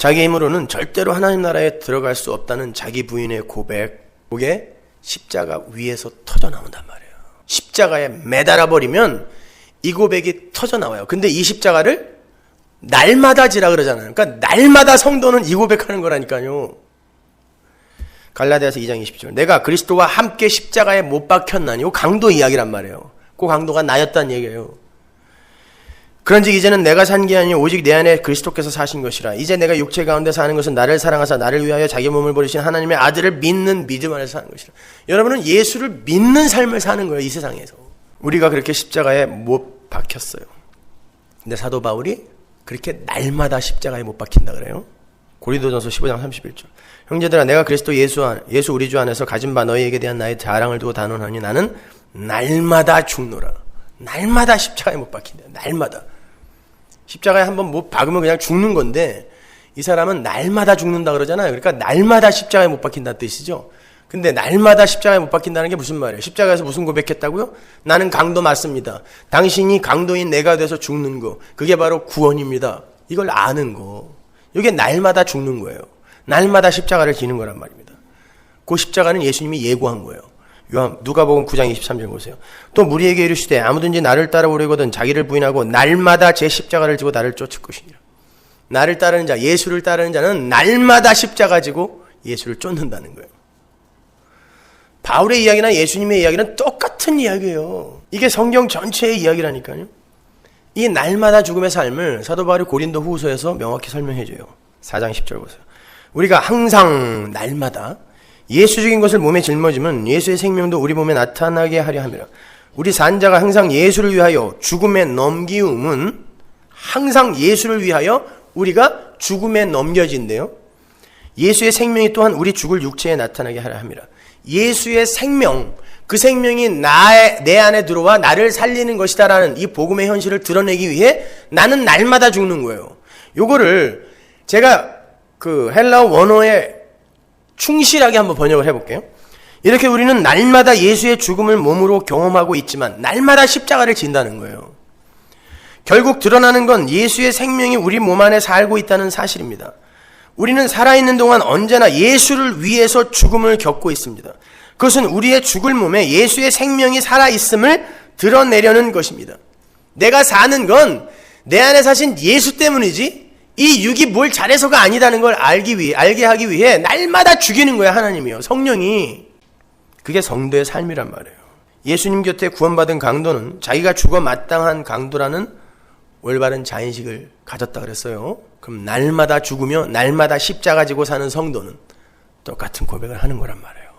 자기 힘으로는 절대로 하나님 나라에 들어갈 수 없다는 자기 부인의 고백, 그게 십자가 위에서 터져 나온단 말이에요. 십자가에 매달아 버리면 이 고백이 터져 나와요. 근데 이 십자가를 날마다 지라 그러잖아요. 그러니까 날마다 성도는 이 고백하는 거라니까요. 갈라디아서 2장 20절. 내가 그리스도와 함께 십자가에 못 박혔나니. 이 강도 이야기란 말이에요. 그 강도가 나였다는 얘기예요. 그런즉 이제는 내가 산 게 아니요 오직 내 안에 그리스도께서 사신 것이라. 이제 내가 육체 가운데 사는 것은 나를 사랑하사 나를 위하여 자기 몸을 버리신 하나님의 아들을 믿는 믿음 안에서 사는 것이라. 여러분은 예수를 믿는 삶을 사는 거예요. 이 세상에서. 우리가 그렇게 십자가에 못 박혔어요. 근데 사도 바울이 그렇게 날마다 십자가에 못 박힌다 그래요. 고린도전서 15장 31절. 형제들아 내가 그리스도 예수 안, 예수 우리 주 안에서 가진 바 너희에게 대한 나의 자랑을 두고 단언하니 나는 날마다 죽노라. 날마다 십자가에 못 박힌다. 날마다. 십자가에 한 번 못 박으면 그냥 죽는 건데 이 사람은 날마다 죽는다 그러잖아요. 그러니까 날마다 십자가에 못 박힌다는 뜻이죠. 근데 날마다 십자가에 못 박힌다는 게 무슨 말이에요? 십자가에서 무슨 고백했다고요? 나는 강도 맞습니다. 당신이 강도인 내가 돼서 죽는 거. 그게 바로 구원입니다. 이걸 아는 거. 이게 날마다 죽는 거예요. 날마다 십자가를 지는 거란 말입니다. 그 십자가는 예수님이 예고한 거예요. 요한 누가복음 9장 23절 보세요. 또 무리에게 이르시되 아무든지 나를 따라오려거든 자기를 부인하고 날마다 제 십자가를 지고 나를 쫓을 것이니라. 나를 따르는 자, 예수를 따르는 자는 날마다 십자가 지고 예수를 쫓는다는 거예요. 바울의 이야기나 예수님의 이야기는 똑같은 이야기예요. 이게 성경 전체의 이야기라니까요. 이 날마다 죽음의 삶을 사도 바울이 고린도 후서에서 명확히 설명해 줘요. 4장 10절 보세요. 우리가 항상 날마다 예수적인 것을 몸에 짊어지면 예수의 생명도 우리 몸에 나타나게 하려 함이라. 우리 산자가 항상 예수를 위하여 죽음에 넘기움은 항상 예수를 위하여 우리가 죽음에 넘겨진대요. 예수의 생명이 또한 우리 죽을 육체에 나타나게 하려 함이라. 예수의 생명, 그 생명이 나의, 내 안에 들어와 나를 살리는 것이다라는 이 복음의 현실을 드러내기 위해 나는 날마다 죽는 거예요. 요거를 제가 그 헬라어 원어에 충실하게 한번 번역을 해볼게요. 이렇게 우리는 날마다 예수의 죽음을 몸으로 경험하고 있지만 날마다 십자가를 진다는 거예요. 결국 드러나는 건 예수의 생명이 우리 몸 안에 살고 있다는 사실입니다. 우리는 살아있는 동안 언제나 예수를 위해서 죽음을 겪고 있습니다. 그것은 우리의 죽을 몸에 예수의 생명이 살아있음을 드러내려는 것입니다. 내가 사는 건 내 안에 사신 예수 때문이지 이 육이 뭘 잘해서가 아니다는 걸 알기 위해, 알게 하기 위해 날마다 죽이는 거야, 하나님이요. 성령이. 그게 성도의 삶이란 말이에요. 예수님 곁에 구원받은 강도는 자기가 죽어 마땅한 강도라는 올바른 자인식을 가졌다 그랬어요. 그럼 날마다 죽으며 날마다 십자가 지고 사는 성도는 똑같은 고백을 하는 거란 말이에요.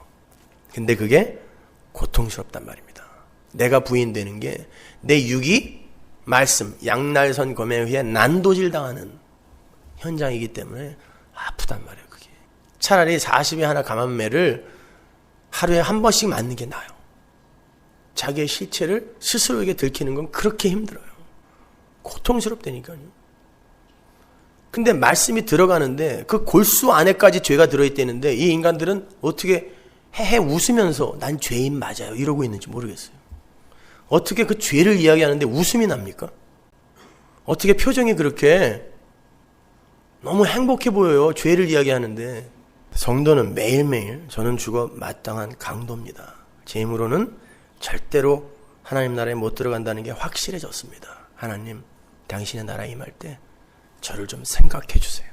근데 그게 고통스럽단 말입니다. 내가 부인되는 게 내 육이 말씀, 양날선 검에 의해 난도질 당하는 현장이기 때문에 아프단 말이에요, 그게. 차라리 40에 하나 감한매를 하루에 한 번씩 맞는 게 나아요. 자기의 실체를 스스로에게 들키는 건 그렇게 힘들어요. 고통스럽다니까요. 근데 말씀이 들어가는데 그 골수 안에까지 죄가 들어있다는데 이 인간들은 어떻게 헤헤 웃으면서 난 죄인 맞아요 이러고 있는지 모르겠어요. 어떻게 그 죄를 이야기하는데 웃음이 납니까? 어떻게 표정이 그렇게 너무 행복해 보여요. 죄를 이야기하는데 성도는 매일매일 저는 죽어 마땅한 강도입니다. 제 힘으로는 절대로 하나님 나라에 못 들어간다는 게 확실해졌습니다. 하나님, 당신의 나라 임할 때 저를 좀 생각해 주세요.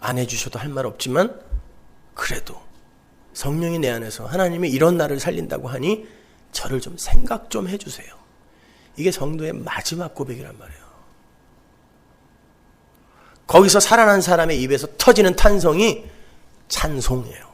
안 해주셔도 할 말 없지만 그래도 성령이 내 안에서 하나님이 이런 나를 살린다고 하니 저를 좀 생각 좀 해주세요. 이게 성도의 마지막 고백이란 말이에요. 거기서 살아난 사람의 입에서 터지는 탄성이 찬송이에요.